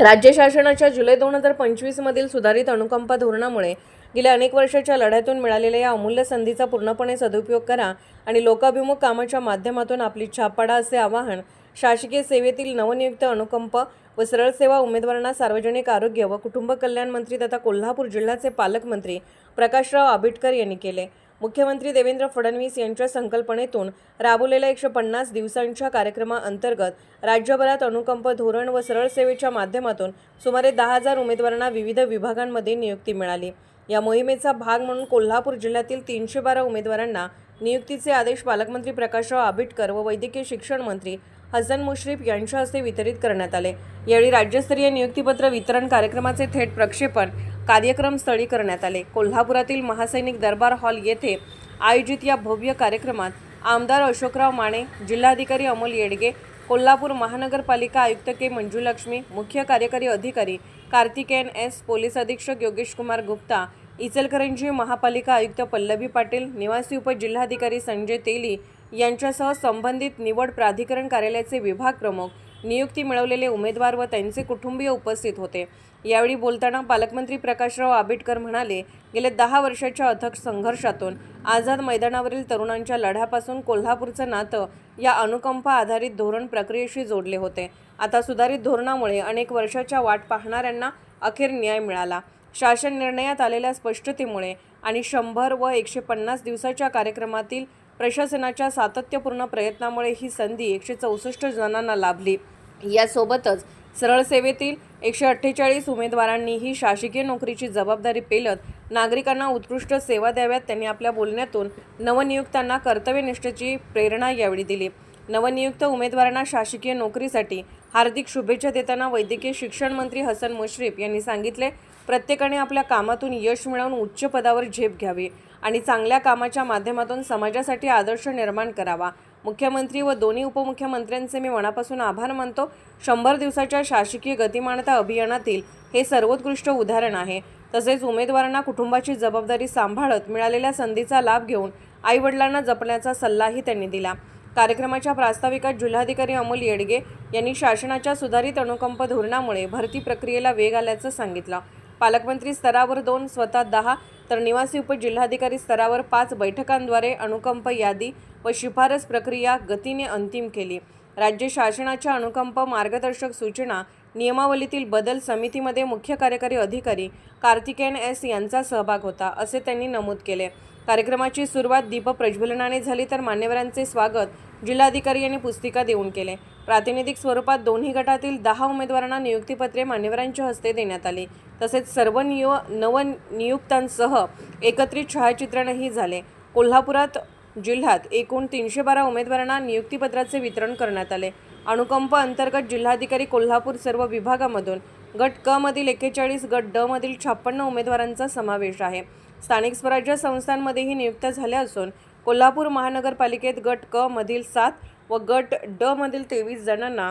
राज्य शासनाच्या जुलै दोन हजार पंचवीसमधील सुधारित अनुकंपा धोरणामुळे गेल्या अनेक वर्षाच्या लढ्यातून मिळालेल्या या अमूल्य संधीचा पूर्णपणे सदुपयोग करा आणि लोकाभिमुख कामाच्या माध्यमातून आपली छाप पाडा असे आवाहन शासकीय सेवेतील नवनियुक्त अनुकंप व सरळ सेवा उमेदवारांना सार्वजनिक आरोग्य व कुटुंब कल्याण मंत्री तथा कोल्हापूर जिल्ह्याचे पालकमंत्री प्रकाशराव आबिटकर यांनी केले. मुख्यमंत्री देवेंद्र फडणवीस यांच्या संकल्पनेतून राबवलेल्या एकशे पन्नास दिवसांच्या कार्यक्रमाअंतर्गत राज्यभरात अनुकंप धोरण व सरळ सेवेच्या माध्यमातून सुमारे दहा हजार उमेदवारांना विविध विभागांमध्ये नियुक्ती मिळाली. या मोहिमेचा भाग म्हणून कोल्हापूर जिल्ह्यातील तीनशे बारा उमेदवारांना नियुक्तीचे आदेश पालकमंत्री प्रकाशराव आबिटकर व वैद्यकीय शिक्षण मंत्री हसन मुश्रीफ यांच्या हस्ते वितरित करण्यात आले. यावेळी राज्यस्तरीय नियुक्तीपत्र वितरण कार्यक्रमाचे थेट प्रक्षेपण कार्यक्रमस्थळी करण्यात आले. कोल्हापुरातील महासैनिक दरबार हॉल येथे आयोजित या भव्य कार्यक्रमात आमदार अशोकराव माने जिल्हाधिकारी अमोल येडगे कोल्हापूर महानगरपालिका आयुक्त के मंजुलक्ष्मी मुख्य कार्यकारी अधिकारी कार्तिकेयन एस पोलीस अधीक्षक योगेश कुमार गुप्ता इचलकरंजी महापालिका आयुक्त पल्लवी पाटील निवासी उपजिल्हाधिकारी संजय तेली यांच्यासह संबंधित निवड प्राधिकरण कार्यालयाचे विभाग प्रमुख नियुक्ती मिळवलेले उमेदवार व त्यांचे कुटुंबीय उपस्थित होते. यावेळी बोलताना पालकमंत्री प्रकाशराव आंबेडकर म्हणाले गेले दहा वर्षाच्या अथक संघर्षातून आझाद मैदानावरील तरुणांच्या लढ्यापासून कोल्हापूरचं नातं या अनुकंपा आधारित धोरण प्रक्रियेशी जोडले होते. आता सुधारित धोरणामुळे अनेक वर्षाच्या वाट पाहणाऱ्यांना अखेर न्याय मिळाला. शासन निर्णयात आलेल्या स्पष्टतेमुळे आणि शंभर व एकशे पन्नास दिवसाच्या कार्यक्रमातील प्रशासनाच्या सातत्यपूर्ण प्रयत्नामुळे ही संधी एकशे चौसष्ट जणांना लाभली. यासोबतच सरळ सेवेतील एकशे अठ्ठेचाळीस उमेदवारांनीही शासकीय नोकरीची जबाबदारी पेलत नागरिकांना उत्कृष्ट सेवा द्याव्यात त्यांनी आपल्या बोलण्यातून नवनियुक्तांना कर्तव्यनिष्ठेची प्रेरणा यावेळी दिली. नवनियुक्त उमेदवारांना शासकीय नोकरीसाठी हार्दिक शुभेच्छा देताना वैद्यकीय शिक्षण मंत्री हसन मुश्रीफ यांनी सांगितले प्रत्येकाने आपल्या कामातून यश मिळवून उच्च पदावर झेप घ्यावी आणि चांगल्या कामाच्या माध्यमातून समाजासाठी आदर्श निर्माण करावा. मुख्यमंत्री व दोन्ही उपमुख्यमंत्र्यांचे मी मनापासून आभार मानतो. शंभर दिवसाच्या शासकीय गतिमानता अभियानातील हे सर्वोत्कृष्ट उदाहरण आहे. तसेच उमेदवारांना कुटुंबाची जबाबदारी सांभाळत मिळालेल्या संधीचा लाभ घेऊन आईवडिलांना जपण्याचा सल्लाही त्यांनी दिला. कार्यक्रमाच्या प्रास्ताविकात जिल्हाधिकारी अमोल येडगे यांनी शासनाच्या सुधारित अनुकंप धोरणामुळे भरती प्रक्रियेला वेग आल्याचं सांगितलं. पालकमंत्री स्तरावर दोन स्वतः दहा तर निवासी उपजिल्हाधिकारी स्तरावर पाच बैठकांद्वारे अनुकंप यादी व शिफारस प्रक्रिया गतीने अंतिम केली. राज्य शासनाच्या अनुकंप मार्गदर्शक सूचना नियमावलीतील बदल समितीमध्ये मुख्य कार्यकारी अधिकारी कार्तिकेयन एस यांचा सहभाग होता असे त्यांनी नमूद केले. कार्यक्रमाची सुरुवात दीप प्रज्वलनाने झाली तर मान्यवरांचे स्वागत जिल्हाधिकारी यांनी पुस्तिका देऊन केले. प्रातिनिधिक स्वरूपात दोन्ही गटातील दहा उमेदवारांना नियुक्तीपत्रे मान्यवरांच्या हस्ते देण्यात आली. तसेच सर्व नियो नवनियुक्तांसह एकत्रित छायाचित्रणही झाले. कोल्हापुरात जिल्ह्यात एकूण तीनशे बारा उमेदवारांना नियुक्तीपत्राचे वितरण करण्यात आले. अनुकंप अंतर्गत जिल्हाधिकारी कोल्हापूर सर्व विभागामधून गट क मधील एक्केचाळीस गट ड मधील छप्पन्न उमेदवारांचा समावेश आहे. स्थानिक स्वराज्य संस्थांमध्येही नियुक्त्या झाल्या असून कोल्हापूर महानगरपालिकेत गट क मधील सात व गट ड मधील तेवीस जणांना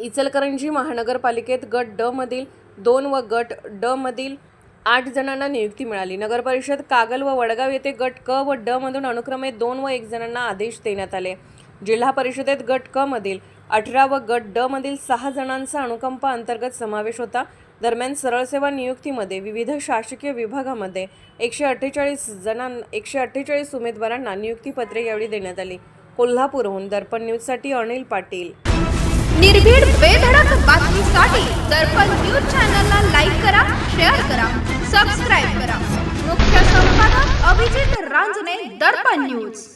इचलकरंजी महानगरपालिकेत गट ड मधील दोन व गट ड मधील आठ जणांना नियुक्ती मिळाली. नगरपरिषद कागल व वडगाव येथे गट क व ड मधून अनुक्रमे दोन व एक जणांना आदेश देण्यात आले. जिल्हा परिषदेत गट क मधील अठरा व गट ड मधील सहा जणांचा अनुकंप अंतर्गत समावेश होता. दरम्यान सरळ सेवा नियुक्तीमध्ये विविध शासकीय विभागामध्ये एकशे अठ्ठेचाळीस जणां एकशे अठ्ठेचाळीस उमेदवारांना नियुक्तीपत्रे यावेळी देण्यात आली. कोल्हापूरहून दर्पण न्यूजसाठी अनिल पाटील. निर्भीड बेधडक बातमीसाठी दर्पण न्यूज चॅनलला लाईक करा शेअर करा सबस्क्राईब करा. मुख्य संपादक अभिजित रांजणे दर्पण न्यूज.